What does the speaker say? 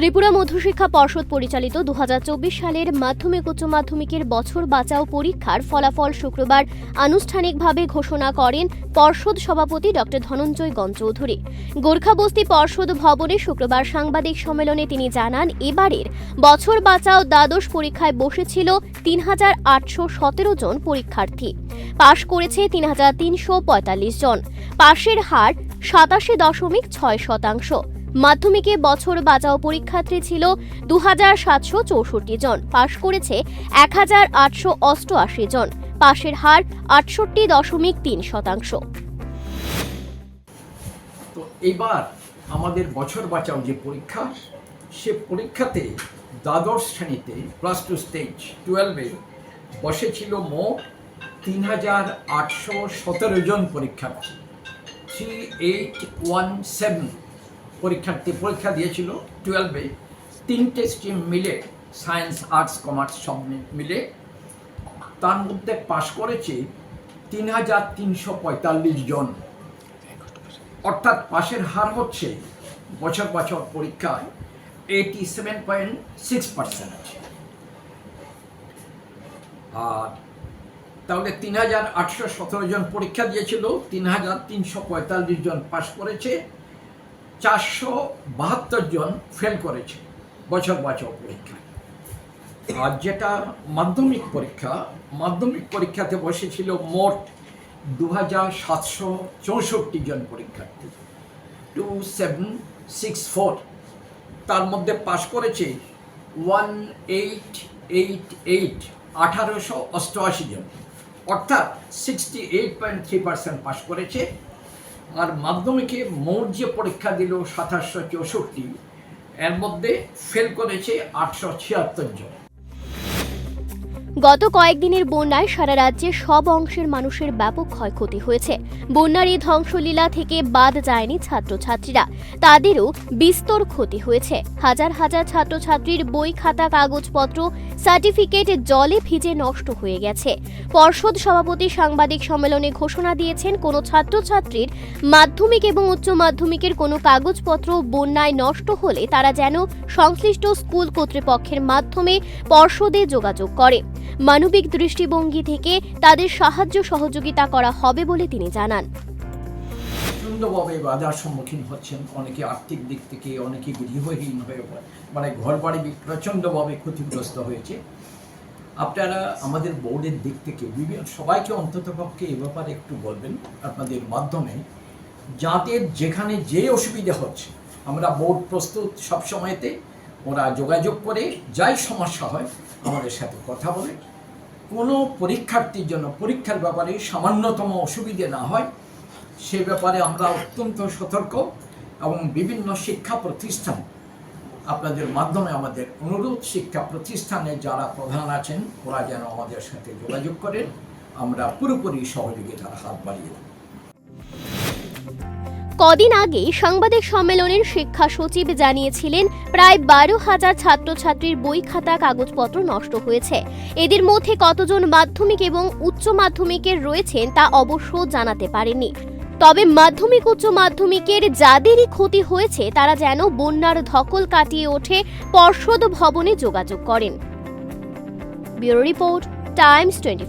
ত্রিপুরা মধ্যশিক্ষা পর্ষদ পরিচালিত দু হাজার চব্বিশ সালের মাধ্যমিক উচ্চ মাধ্যমিকের বছর বাঁচাও পরীক্ষার ফলাফল শুক্রবার আনুষ্ঠানিকভাবে ঘোষণা করেন পর্ষদ সভাপতি ড. ধনঞ্জয় গণচৌধুরী। গোর্খাবস্তি পর্ষদ ভবনে শুক্রবার সাংবাদিক সম্মেলনে তিনি জানান, এবারের বছর বাঁচাও দ্বাদশ পরীক্ষায় বসেছিল তিন হাজার আটশো সতেরো জন পরীক্ষার্থী। পাশ করেছে তিন হাজার তিনশো পঁয়তাল্লিশ জন। পাশের হার সাতাশি দশমিক ছয় শতাংশ। মাধ্যমিকে বছর বাঁচাও পরীক্ষার্থী ছিল দু হাজার সাতশো চৌষট্টি জন। পাশ করেছে এক হাজার আটশো অষ্টআশি জন। পাশের হার আটষট্টি দশমিক তিন শতাংশ। এবার আমাদের বছর বাঁচাও যে পরীক্ষা, সে পরীক্ষাতে দ্বাদশ শ্রেণীতে প্লাস টু স্টেজ টুয়েলভে বসেছিল মোট তিন হাজার আটশো সতেরো জন পরীক্ষার্থী। থ্রি এইট ওয়ান সেভেন পরীক্ষার্থী পরীক্ষা দিয়েছিল টুয়েলভে। তিনটে স্ট্রিম মিলে সায়েন্স আর্টস কমার্স সব মিলে তার মধ্যে পাশ করেছে তিন হাজার তিনশো পঁয়তাল্লিশ জন। অর্থাৎ পাশের হার হচ্ছে বছর বছর পরীক্ষায় eighty seven point six percent আর তাহলে তিন হাজার আটশো সতেরো জন পরীক্ষা দিয়েছিল, তিন হাজার তিনশো পঁয়তাল্লিশ জন পাশ করেছে চারশো বাহাত্তর জন ফেল করেছে বছর বছর পরীক্ষায়। আর যেটা মাধ্যমিক পরীক্ষা, মাধ্যমিক পরীক্ষাতে বসেছিল মোট দু হাজার সাতশো চৌষট্টি জন পরীক্ষার্থী। টু সেভেন সিক্স ফোর তার মধ্যে পাশ করেছে ওয়ান এইট এইট এইট আঠারোশো অষ্টআশি জন। অর্থাৎ sixty eight point three percent পাশ করেছে আর মাধ্যমিকে মোট যে পরীক্ষা দিল সাতাশশো চৌষট্টি। এর মধ্যে ফেল করেছে আটশো ছিয়াত্তর জন। গত কয়েকদিনের বন্যায় সারা রাজ্যে সব অংশের মানুষের ব্যাপক ক্ষয়ক্ষতি হয়েছে। বন্যার এই ধ্বংসলীলা থেকে বাদ যায়নি ছাত্রছাত্রীরা। তাদেরও বিস্তর ক্ষতি হয়েছে। হাজার হাজার ছাত্রছাত্রীর বই, খাতা, কাগজপত্র, সার্টিফিকেট জলে ভিজে নষ্ট হয়ে গেছে। পর্ষদ সভাপতি সাংবাদিক সম্মেলনে ঘোষণা দিয়েছেন, কোনো ছাত্রছাত্রীর মাধ্যমিক এবং উচ্চ মাধ্যমিকের কোনো কাগজপত্র বন্যায় নষ্ট হলে তারা যেন সংশ্লিষ্ট স্কুল কর্তৃপক্ষের মাধ্যমে পর্ষদে যোগাযোগ করে। মানবিক দৃষ্টিভঙ্গি থেকে তাদের সাহায্য সহযোগিতা করা হবে বলে তিনি জানান। প্রচণ্ডভাবে বাধার সম্মুখীন হচ্ছেন। অনেকে আর্থিক দিক থেকে, অনেকে গৃহহীন হয়ে পড়ে। মানে ঘর বাড়ি প্রচণ্ডভাবে ক্ষতিগ্রস্ত হয়েছে। আপনারা আমাদের বোর্ডের দিক থেকে বিভিন্ন সবাইকে অন্ততপক্ষে এ ব্যাপারে একটু বলবেন আপনাদের মাধ্যমে। যাদের যেখানে যে অসুবিধা হচ্ছে, আমরা বোর্ড প্রস্তুত সব সময়তে ওরা যোগাযোগ করে যাই সমস্যা হয় আমাদের সাথে কথা বলে। কোনো পরীক্ষার্থীর জন্য, পরীক্ষার ব্যাপারে সামান্যতম অসুবিধে না হয়। সে ব্যাপারে আমরা অত্যন্ত সতর্ক এবং বিভিন্ন শিক্ষা প্রতিষ্ঠান আপনাদের মাধ্যমে আমাদের অনুরোধ, শিক্ষা প্রতিষ্ঠানে যারা প্রধান আছেন, ওরা যেন আমাদের সাথে যোগাযোগ করেন। আমরা পুরোপুরি সহযোগিতার হাত বাড়িয়ে দেব। কদিন আগে সাংবাদিক সম্মেলনের শিক্ষা সচিব জানিয়েছিলেন, প্রায় বারো হাজার ছাত্রছাত্রীর বই খাতা, কাগজপত্র নষ্ট হয়েছে। এদের মধ্যে কতজন মাধ্যমিক এবং উচ্চ মাধ্যমিকের রয়েছেন তা অবশ্য জানাতে পারেননি। তবে মাধ্যমিক, উচ্চ মাধ্যমিকের যাদেরই ক্ষতি হয়েছে, তারা যেন বন্যার ধকল কাটিয়ে ওঠে, পর্ষদ ভবনে যোগাযোগ করেন। Bureau report, Times twenty